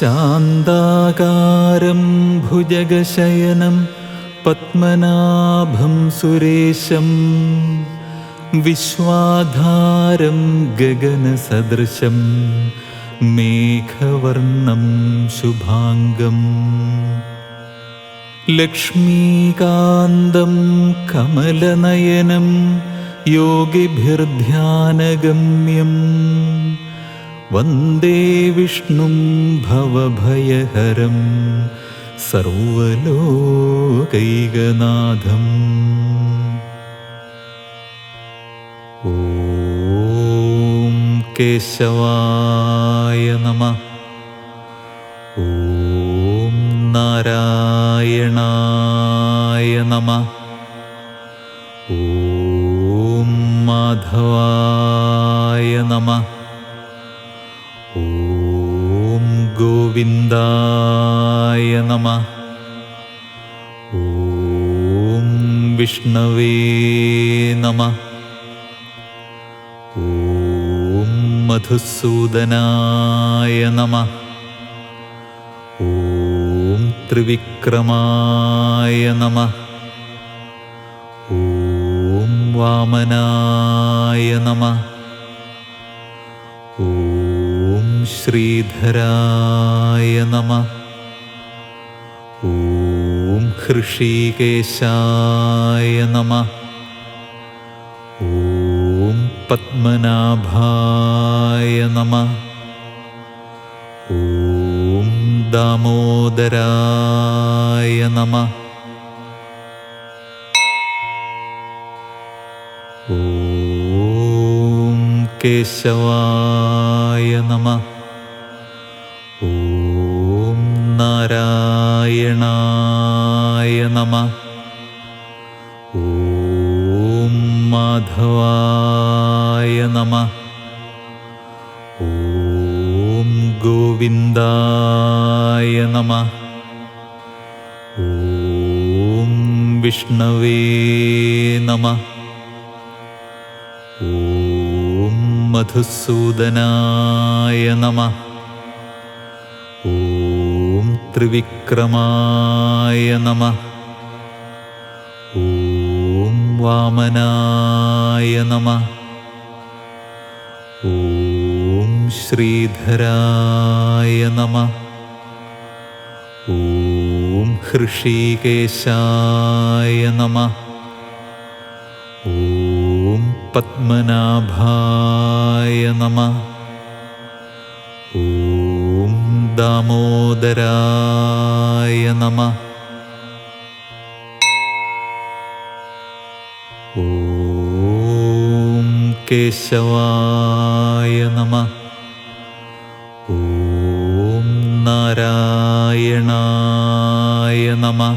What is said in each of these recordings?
शान्ताकारं भुजगशयनं पद्मनाभं सुरेशं विश्वाधारं गगनसदृशं मेघवर्णं शुभाङ्गम् लक्ष्मीकान्तं कमलनयनं योगिभिर्ध्यानगम्यम् वन्दे विष्णुं भवभयहरं सर्वलोकैकनाथम्। ॐ केशवाय नमः। ॐ नारायणाय नमः। ॐ माधवाय नमः गोविन्दाय नमः ॐ विष्णवे नमः ॐ मधुसूदनाय नमः ॐ त्रिविक्रमाय नमः ॐ वामनाय नमः श्रीधराय नमः। ॐ हृषीकेशाय नमः। ॐ पद्मनाभाय नमः। ॐ दामोदराय नमः। ॐ केशवाय नमः नारायणाय नमः ॐ माधवाय नमः ॐ गोविन्दाय नमः ॐ विष्णवे नमः ॐ मधुसूदनाय नमः ॐ त्रिविक्रमाय नमः ॐ वामनाय नमः ॐ श्रीधराय नमः ॐ हृषीकेशाय नमः ॐ पद्मनाभाय नमः दामोदराय नमः। ॐ केशवाय नमः। ॐ नारायणाय नमः।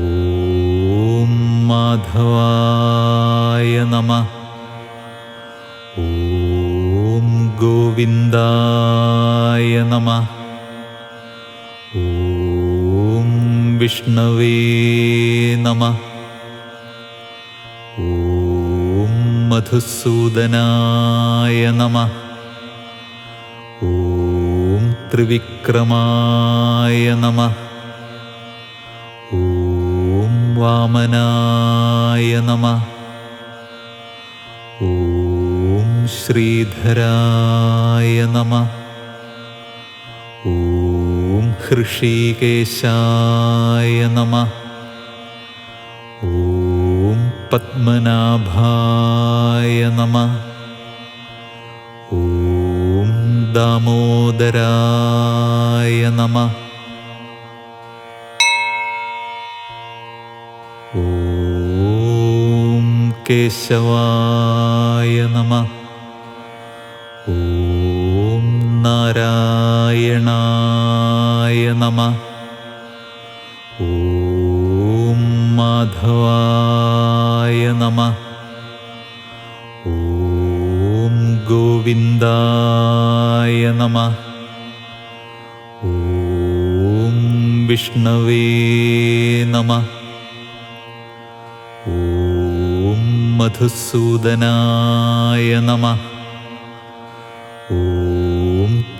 ॐ माधवाय नमः गोविन्दाय नमः। ॐ विष्णवे नमः। ॐ मधुसूदनाय नमः। ॐ त्रिविक्रमाय नमः। ॐ वामनाय नमः श्रीधराय नमः। ॐ हृषीकेशाय नमः। ॐ पद्मनाभाय नमः। ॐ दामोदराय नमः। ॐ केशवाय नमः ॐ माधवाय नमः। ॐ गोविन्दाय नमः। ॐ विष्णवे नमः। ॐ मधुसूदनाय नमः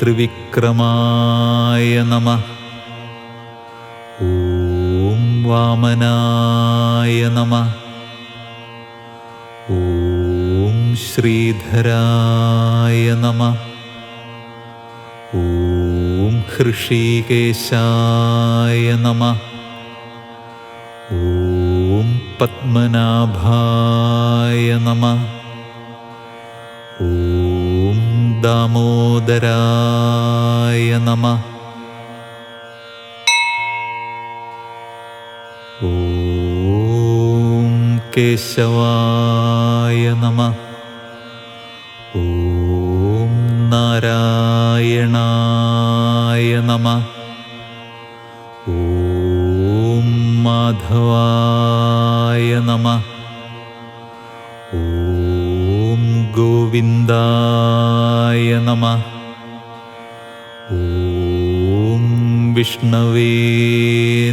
ॐ त्रिविक्रमाय नमः ॐ वामनाय नमः ॐ श्रीधराय नमः ॐ हृषीकेशाय नमः ॐ पद्मनाभाय नमः ॐ दामोदराय नमः। ॐ केशवाय नमः। ॐ नारायणाय नमः। ॐ माधवाय नमः गोविन्दाय नमः ॐ विष्णवे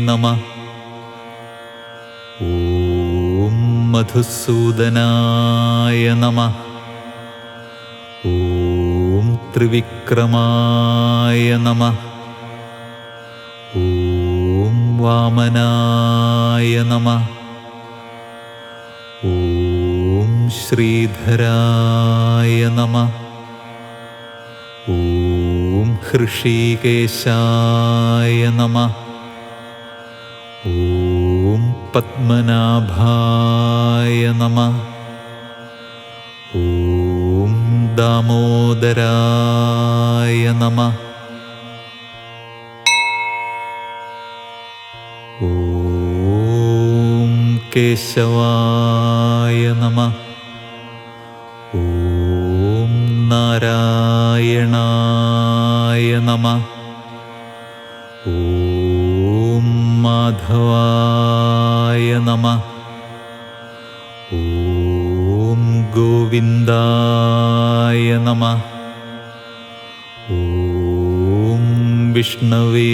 नमः ॐ मधुसूदनाय नमः ॐ त्रिविक्रमाय नमः ॐ वामनाय नमः श्रीधराय नमः। ॐ हृषीकेशाय नमः। पद्मनाभाय नमः। ॐ दामोदराय नमः। ॐ केशवाय नमः नारायणाय नमः। ॐ माधवाय नमः। ॐ गोविन्दाय नमः। ॐ विष्णवे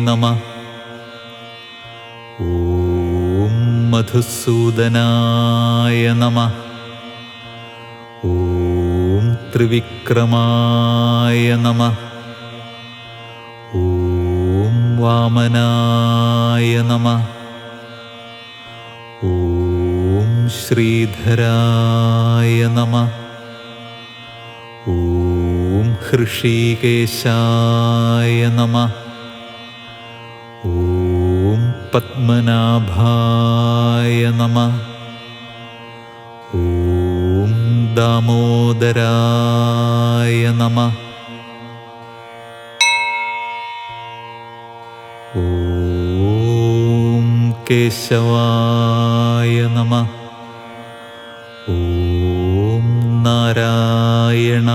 नमः। ॐ मधुसूदनाय नमः त्रिविक्रमाय नमः ॐ वामनाय नमः ॐ श्रीधराय नमः ॐ हृषीकेशाय नमः ॐ पद्मनाभाय नमः ॐ दामोदराय नमः ॐ केशवाय नमः ॐ नारायणाय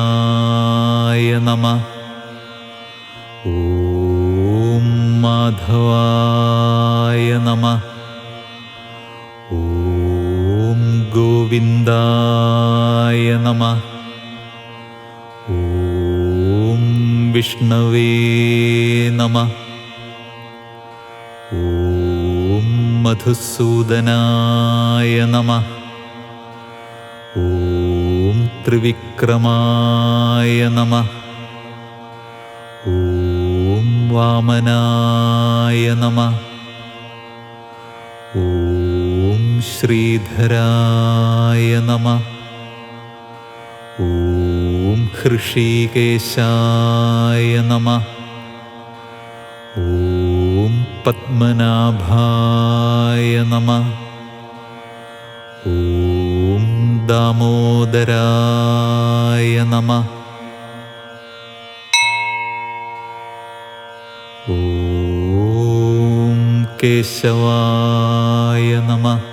नमः ॐ माधवाय गोविन्दाय नमः ॐ विष्णवे नमः ॐ मधुसूदनाय नमः ॐ त्रिविक्रमाय नमः ॐ वामनाय नमः श्रीधराय नमः। ॐ हृषीकेशाय नमः। पद्मनाभाय नमः। ॐ दामोदराय नमः। ॐ केशवाय नमः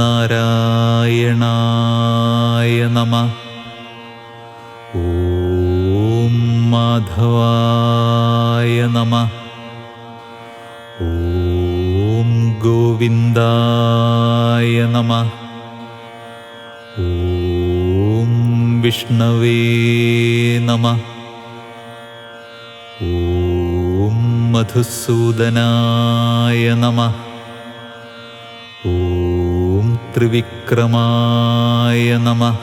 ॐ नारायणाय नमः ॐ माधवाय नमः ॐ गोविन्दाय नमः ॐ विष्णवे नमः ॐ मधुसूदनाय ത്രിവിക്രമായ നമ.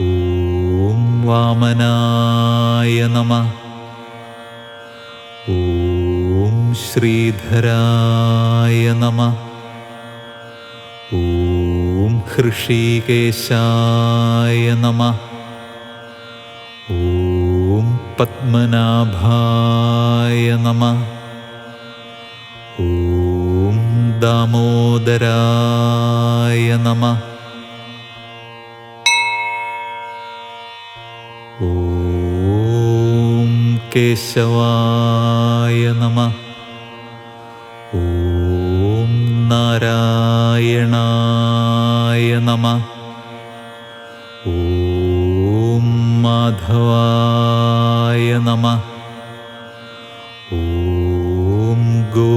ഓം വാമനായ നമ. ഓം ശ്രീധരായ നമ. ഓം ഹൃഷീകേശായ നമ. ഓം പത്മനാഭായ നമ. ഓം ദാമോദരായ നമ ഓം കേശവായ നമ ഓം നാരായണായ നമ ഓം മാധവായ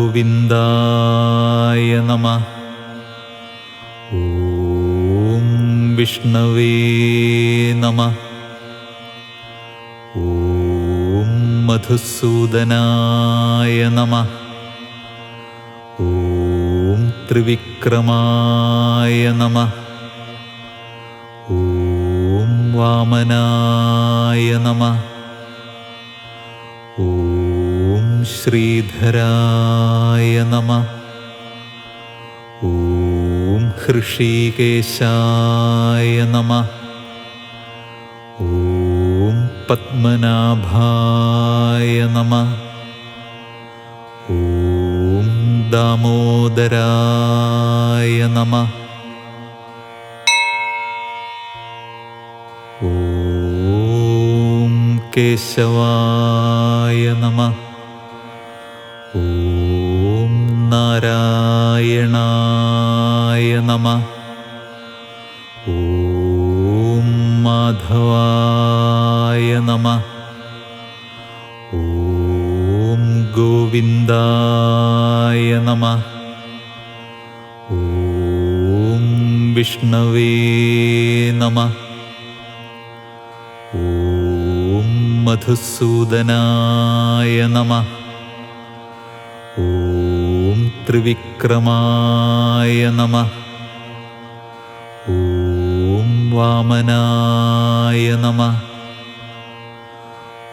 गोविन्दाय नमः ॐ विष्णवे नमः ॐ मधुसूदनाय नमः ॐ त्रिविक्रमाय नमः ॐ वामनाय नमः श्रीधराय नमः। ॐ हृषीकेशाय नमः। ॐ पद्मनाभाय नमः। ॐ दामोदराय नमः। ॐ केशवाय नमः। ॐ माधवाय नम। ॐ गोविन्दाय नमः। ॐ विष्णवे नम। ॐ मधुसूदनाय नमः। ത്രിവിക്രമായ നമ. ഓം വാമനായ നമ.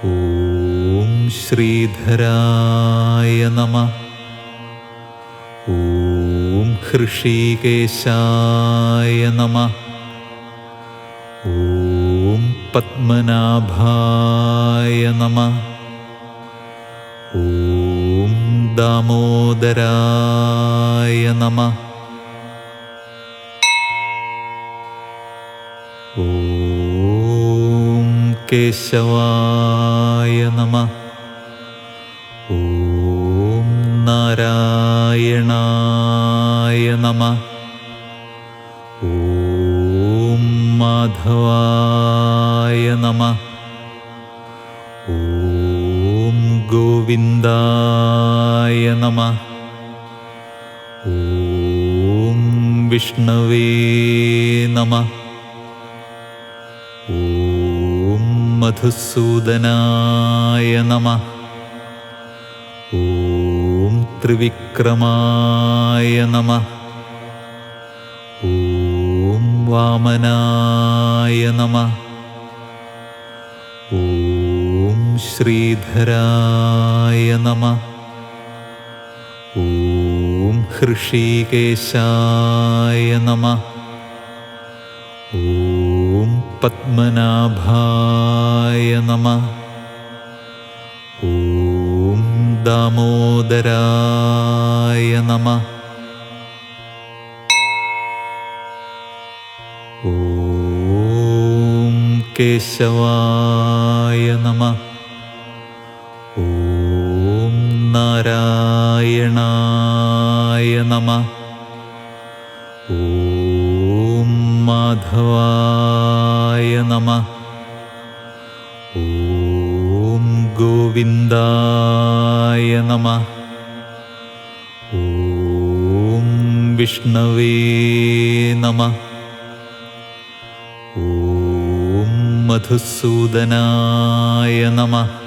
ഓം ശ്രീധരായ നമ. ഓം ഹൃഷീകേശായ നമ. ഓം പത്മനാഭായ നമ. दामोदराय नमः। ॐ केशवाय नमः। ॐ नारायणाय नमः। ॐ माधवाय नमः। ഗോവിന്ദായ നമ. ഓം വിഷ്ണവേ നമ. ഓം മധുസൂദനായ നമ. ഓം ത്രിവിക്രമായ നമ. ഓം വാമനായ നമ. ഓം श्रीधराय नमः। ॐ हृषीकेशाय नमः। ॐ पद्मनाभाय नमः। ॐ दामोदराय नमः। ॐ केशवाय नमः। नारायणाय नमः। ॐ माधवाय नमः। ॐ गोविन्दाय नमः। ॐ विष्णवे नमः। ॐ मधुसूदनाय नमः।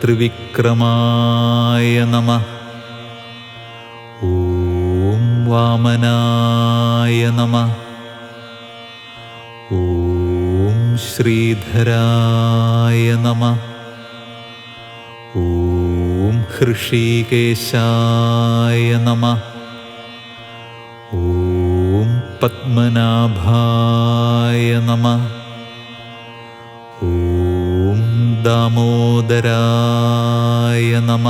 त्रिविक्रमाय नमः ॐ वामनाय नमः ॐ श्रीधराय नमः ॐ हृषीकेशाय नमः ॐ पद्मनाभाय नमः നമ ഓം ദാമോദരായ നമ